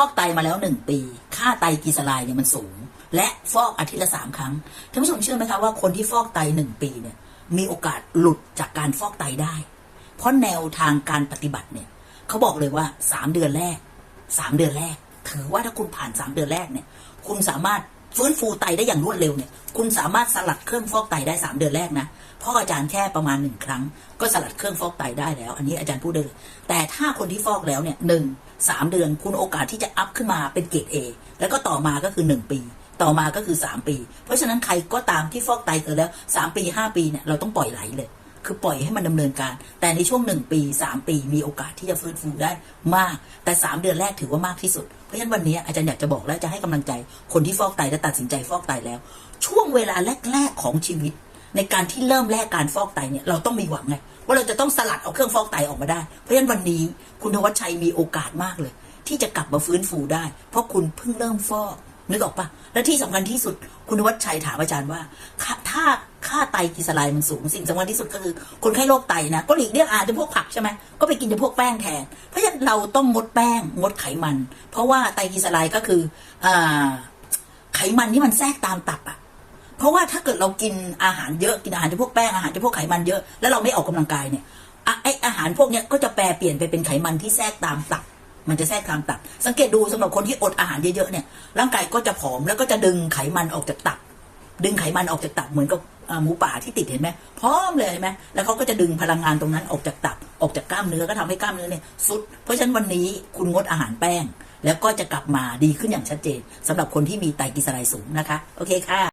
อกไตมาแล้วหนึ่งปี ค่าไตกีสลายเนี่ยมันสูง และฟอกอาทิตย์ละสามครั้งท่านผู้ชมเชื่อไหมคะว่าคนที่ฟอกไตหนึ่งปีเนี่ยมีโอกาสหลุดจากการฟอกไตได้ เพราะแนวทางการปฏิบัติเนี่ยเขาบอกเลยว่าสามเดือนแรกสามเดือนแรก ถือว่าถ้าคุณผ่านสามเดือนแรกเนี่ย คุณสามารถฟื้นฟูไตได้อย่างรวดเร็วเนี่ย คุณสามารถสลัดเครื่องฟอกไตได้สามเดือนแรกนะพราะอาจารย์แค่ประมาณหนึ่งครั้ง ก็สลัดเครื่องฟอกไตได้แล้ว อันนี้อาจารย์พูดได้เลยแต่ถ้าคนที่ฟอกแล้วเนี่ยหนึ่ง สามเดือน คุณโอกาสที่จะอัพขึ้นมาเป็นเกรดเอแล้วก็ต่อมาก็คือหนึ่งปีต่อมาก็คือ 3 ปี เพราะฉะนั้นใครก็ตามที่ฟอกไตเกินแล้ว 3 ปี 5 ปีเนี่ยเราต้องปล่อยไหลเลย คือปล่อยให้มันดำเนินการ แต่ในช่วง 1 ปี 3 ปีมีโอกาสที่จะฟื้นฟูได้มาก แต่ 3 เดือนแรกถือว่ามากที่สุด เพราะฉะนั้นวันนี้อาจารย์อยากจะบอกและจะให้กำลังใจ คนที่ฟอกไตและตัดสินใจฟอกไตแล้ว ช่วงเวลาแรก ๆ ของชีวิต ในการที่เริ่มแรกการฟอกไตเนี่ยเราต้องมีหวังไงว่าเราจะต้องสลัดเอาเครื่องฟอกไตออกมาได้ เพราะฉะนั้นวันนี้คุณธวัชชัยมีโอกาสมากเลย ที่จะกลับมาฟื้นฟูได้ เพราะคุณเพิ่งเริ่มฟอกนึกออกปะและที่สำคัญที่สุดคุณวัชชัยถามอาจารย์ว่า ถ้าค่าไตกิสลายมันสูง สิ่งสำคัญที่สุดก็คือ คนไข้โรคไตนะ ก็หลีกเลี่ยงอาหารจำพวกผักใช่ไหมก็ไปกินจำพวกแป้งแทน เพราะฉะนั้นเราต้องงดแป้งงดไขมัน เพราะว่าไตกิสลายก็คืออไขมันที่มันแทรกตามตับอะ เพราะว่าถ้าเกิดเรากินอาหารเยอะกินอาหารจำพวกแป้งอาหารจำพวกไขมันเยอะแล้วเราไม่ออกกำลังกายเนี่ยไออาหารพวกเนี้ยก็จะแปรเปลี่ยนไปเป็นไขมันที่แทรกตามตับมันจะแทรกตามตับ สังเกตดูสำหรับคนที่อดอาหารเยอะๆเนี่ยร่างกายก็จะผอมแล้วก็จะดึงไขมันออกจากตับ ดึงไขมันออกจากตับเหมือนกับหมูป่าที่ติดเห็นไหมพร้อมเลยเห็นไหมแล้วเขาก็จะดึงพลังงานตรงนั้นออกจากตับออกจากกล้ามเนื้อก็ทำให้กล้ามเนื้อเนี่ยสุด เพราะฉะนั้นวันนี้คุณงดอาหารแป้ง แล้วก็จะกลับมาดีขึ้นอย่างชัดเจนสำหรับคนที่มีไตรกลีเซอไรด์สูงนะคะ โอเคค่ะ